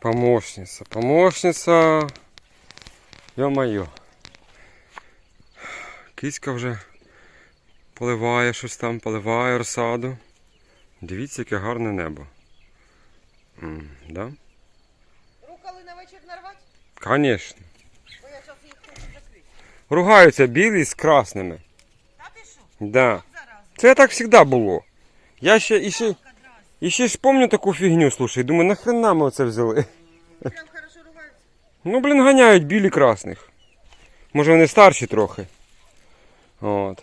Помощница, помощница. Ё-моё. Киська вже поливає щось там, поливає розсаду. Дивіться, яке гарне небо. М, да? Рукали на вечір нарвати, Конечно. бо я зараз їх хочу закрити. Ругаються білі з красними. Та ти що? Да. Зараз. Це так завжди було. Я ще і ще. І ще ж пам'ятаю таку фігню, слушай. Думаю, нахрена ми оце взяли? Прям хорошо ругаються. Ну, блін, ганяють білі красних. Може вони старші трохи. От.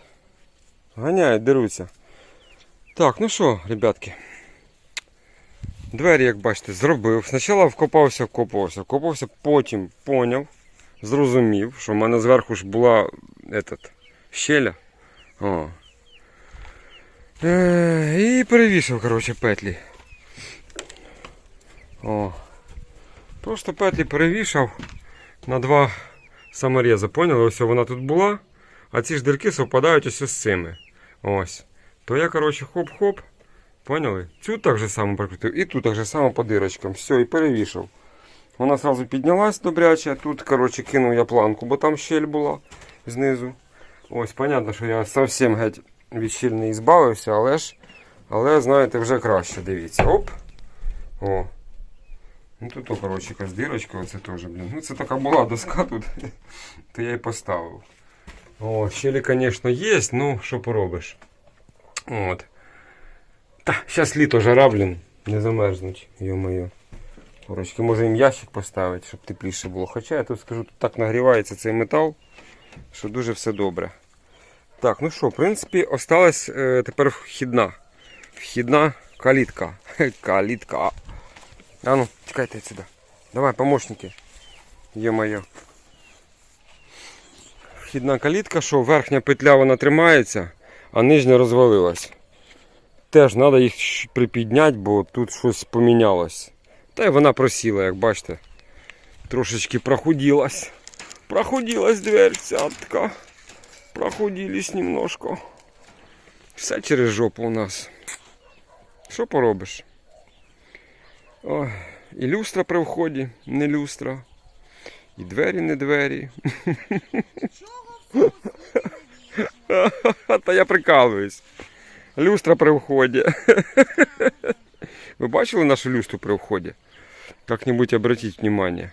Ганяють, деруться. Так, ну що, ребятки. Двері, як бачите, зробив. Спочатку вкопався, вкопався, вкопався, потім поняв, зрозумів, що в мене зверху ж була этот, щеля. О. Е, і перевішав, коротше, петлі. О. Просто петлі перевішав на два саморези. Поняли? Ось вона тут була, а ці ж дірки совпадають ось з цими. Ось. То я, коротше, хоп-хоп. Поняли? Цю так же само прикрутив і тут так же само по дирочкам. Все, і перевішав. Вона одразу піднялась добряче. Тут, коротше, кинув я планку, бо там щель була знизу. Ось, понятно, що я зовсім геть від щіль не збавився, але ж, але, знаєте, вже краще. Дивіться. Оп. О. Ну тут, о, коротше, якась дірочка, оце теж, блін. Ну це така була доска тут, то я і поставив. О, щелі, звісно, є, ну що поробиш. От. Та, зараз літо жара, блін, не замерзнуть, йо-моє. Корочки, може їм ящик поставити, щоб тепліше було. Хоча я тут скажу, тут так нагрівається цей метал, що дуже все добре. Так, ну що, в принципі, осталась е, тепер вхідна. Вхідна калітка. Калітка. А ну, чекайте отсюда. Давай, помощники. Є-моє. Вхідна калітка, що верхня петля вона тримається, а нижня розвалилась. Теж треба їх припідняти, бо тут щось помінялось. Та й вона просіла, як бачите. Трошечки прохудилась. Прохудилась дверцятка. Прохудились немножко. Все через жопу у нас. Що поробиш? Ой, і люстра при вході, не люстра. І двері не двері. Та я прикалуюсь. Люстра при вході. Ви бачили нашу люстру при вході? Как-нибудь обратіть внимание.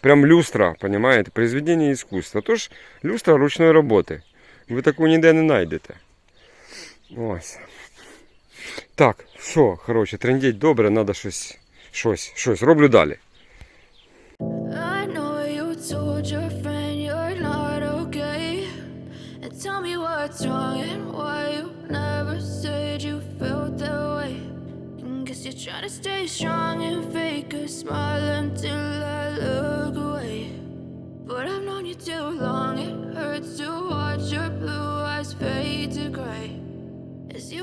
Прям люстра, понимаете, произведение искусства. Тож люстра ручної роботи. Ви таку ніде не знайдете. Ось. Так, що, коротше, трендіть добре, треба щось, щось, щось. Роблю далі. Strong and fake a smile until I look away. But I've known you too long, it hurts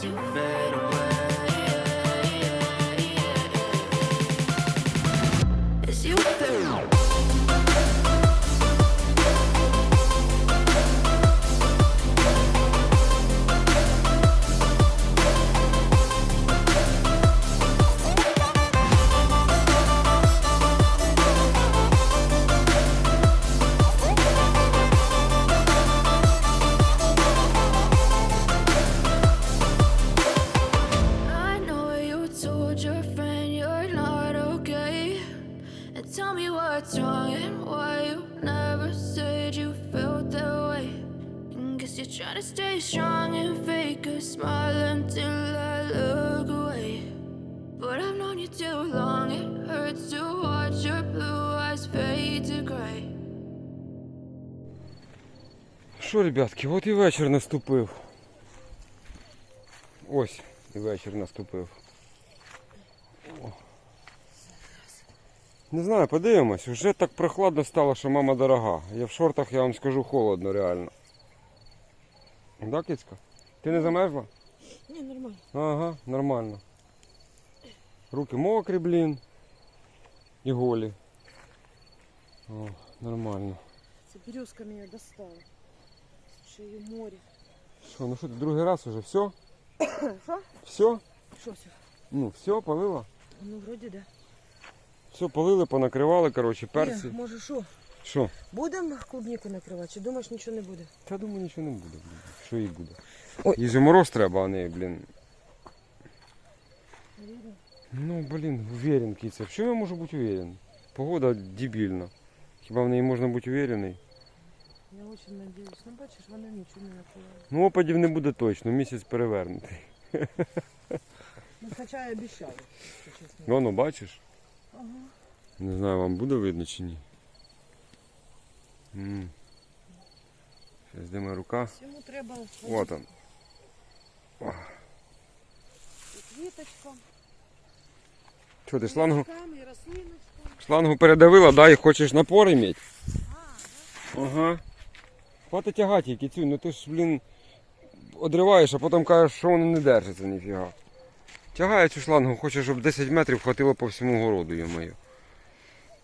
too fast. Що, ребятки, от і вечір наступив. Ось і вечір наступив. О. Не знаю, подивимось. Вже так прохладно стало, що мама дорога. Я в шортах, я вам скажу, холодно реально. Да, кицька? Ти не замерзла? Ні, нормально. Ага, нормально. Руки мокрі, блін. І голі. О, нормально. Це березка мене достала. Й у. Що, ну що ти другий раз уже? Все? Що? Все? Що все? Ну, все, полила? Ну, вроді да. Все полили, понакривали, коротше, перці. Ні, може що? Що? Будемо клубніку накривати, чи думаєш нічого не буде? Та думаю, нічого не буде. блін. Що їй буде? Ой. Їй же мороз треба, а не, блін. Ну, блін, уверен, киця. В чому я можу бути уверен? Погода дебільна. Хіба в неї можна бути уверений? Я дуже надіюсь. Ну бачиш, вона нічого не накриває. Ну, опадів не буде точно, місяць перевернутий. Ну, хоча я обіцяла, якщо чесно. Ну, ну, бачиш? Ага. Не знаю, вам буде видно чи ні. М. Зараз де моя рука. Всьому треба Вот он. і квіточка, Що ти шлангу? і. Шлангу передавила, да, і хочеш напор иметь? Ага. Хватить тягати, кицю, ну ти ж, блін, одриваєш, а потім кажеш, що воно не держиться ніфіга. Тягає цю шлангу, хоче, щоб 10 метрів хватило по всьому городу, йомаю.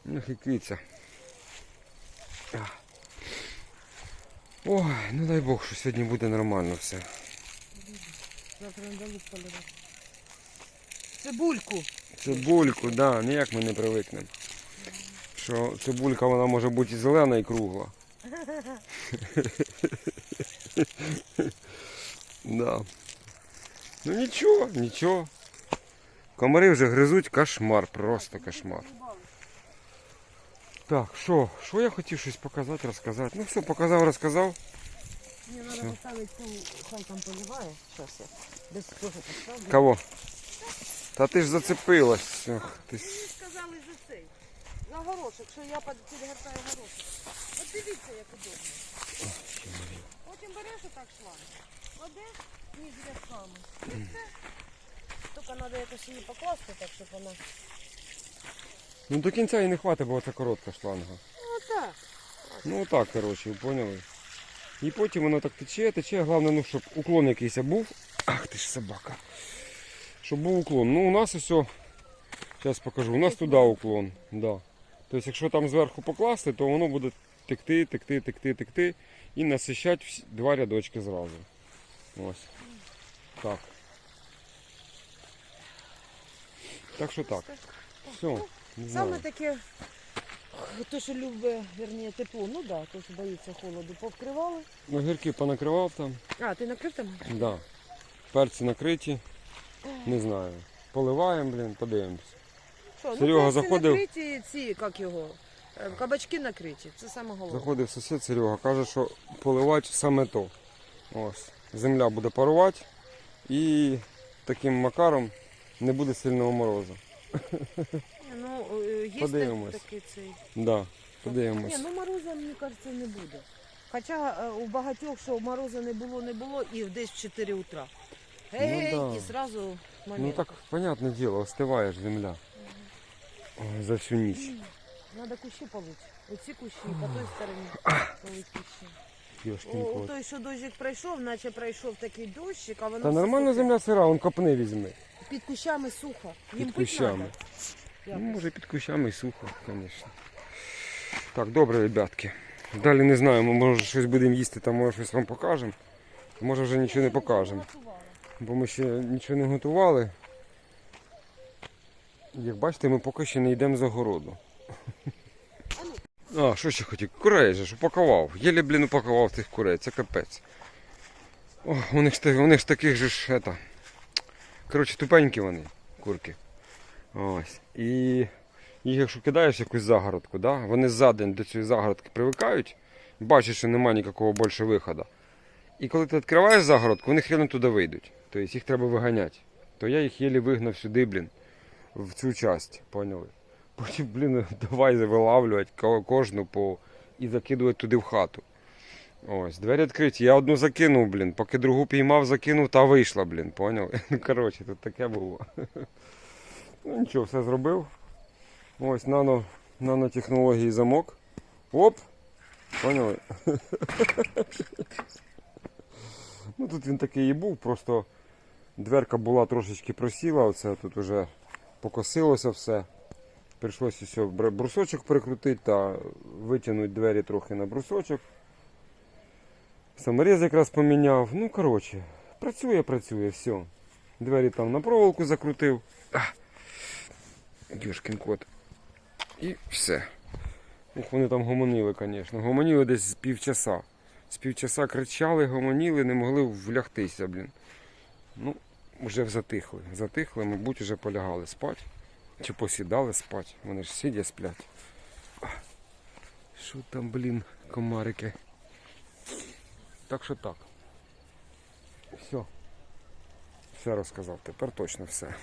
Ну, і Ой, ну дай Бог, що сьогодні буде нормально все. Завтра надо лук поливати. Цибульку. Цибульку, да, ніяк ми не привикнемо. Що цибулька вона може бути і зелена, і кругла. да. Ну нічого, нічого. Комари вже гризуть кошмар, просто кошмар. Так, що? Що я хотів щось показати, розказати? Ну все, показав, розказав. Мені треба поставити цю, хай там поливає. Зараз я без цього поставлю. Кого? Та ти ж зацепилась. Ох, ти... За горошок, що я підгортаю горошок. От дивіться, як удобно. Потім береш отак шланг, кладеш між рядками. І все. Тільки треба якось її покласти, так, щоб вона... Ну до кінця і не хватить, бо це коротка шланга. Ну так. Ну так, коротше, поняли? І потім воно так тече, тече. Головне, ну, щоб уклон якийсь був. Ах ти ж собака. Щоб був уклон. Ну у нас ось, зараз покажу, у нас туди уклон. Да. Тобто, якщо там зверху покласти, то воно буде текти, текти, текти, текти і насищати два рядочки зразу. Ось. Так. Так що так. Все. Не Саме таке, то, що любить, верніше, тепло, ну да, то, що боїться холоду, повкривали. Огірки понакривав там. А, ти накрив там? Да. Перці накриті. Не знаю. Поливаємо, блін, подивимось. Що, Серега перці заходив. накриті ці, як його, е, кабачки накриті, це саме головне. Заходив сусід Серега, каже, що поливати саме то. Ось. Земля буде парувати і таким макаром не буде сильного морозу. Ну, е, є Подивимось. такий цей. Да. Ні, ну мороза, мені кажеться, не буде. Хоча е, у багатьох, що мороза не було, не було, і десь в 4 утра. Гей, Ну да. і зразу Ну так, понятне діло, остиває ж земля. За всю ніч. Надо кущі полити. Оці кущі, по той стороні полить кущі. Йошкін О, кот. той, що дощик пройшов, наче пройшов такий дощик, а воно Та все нормальна сухе. земля сира, он копни візьми. Під кущами сухо. Їм Під пить кущами. надо. Ну, Якось. може під кущами і сухо, звісно. Так, добре, ребятки. Далі не знаю, ми може щось будемо їсти, там може щось вам покажемо. Може вже нічого не покажемо. Бо ми ще нічого не готували. Як бачите, ми поки ще не йдемо за городу. А, що ще хотів? Курей же ж упакував. Єлі, блін, упакував тих курей, це капець. Вони ж, та- вони ж таких же ж, это... Коротше, тупенькі вони, курки. Ось. І їх, якщо кидаєш в якусь загородку, да, вони за день до цієї загородки привикають, бачать, що немає ніякого більше виходу. І коли ти відкриваєш загородку, вони хрено туди вийдуть. Тобто їх треба виганяти. То я їх єлі вигнав сюди, блін, в цю часть, поняли? Потім, блін, давай вилавлювати кожну по... і закидувати туди в хату. Ось, двері відкриті. Я одну закинув, блін, поки другу піймав, закинув, та вийшла, блін, поняли? Ну, коротше, тут таке було. Ну нічого, все зробив. Ось нано, нанотехнології замок. Оп! Поняли? ну тут він такий і був, просто дверка була трошечки просіла, оце тут вже покосилося все. Прийшлося все брусочок прикрутити та витягнути двері трохи на брусочок. Саморіз якраз поміняв. Ну, коротше, працює, працює, все. Двері там на проволоку закрутив. Дюшкін кот. І все. Ух, вони там гомонили, звісно. Гомоніли десь з півчаса. З півчаса кричали, гомоніли, не могли влягтися, блін. Ну, вже затихли. Затихли, мабуть, вже полягали спати. Чи посідали спати. Вони ж сидять сплять. Що там, блін, комарики. Так що так. Все. Все розказав. Тепер точно все.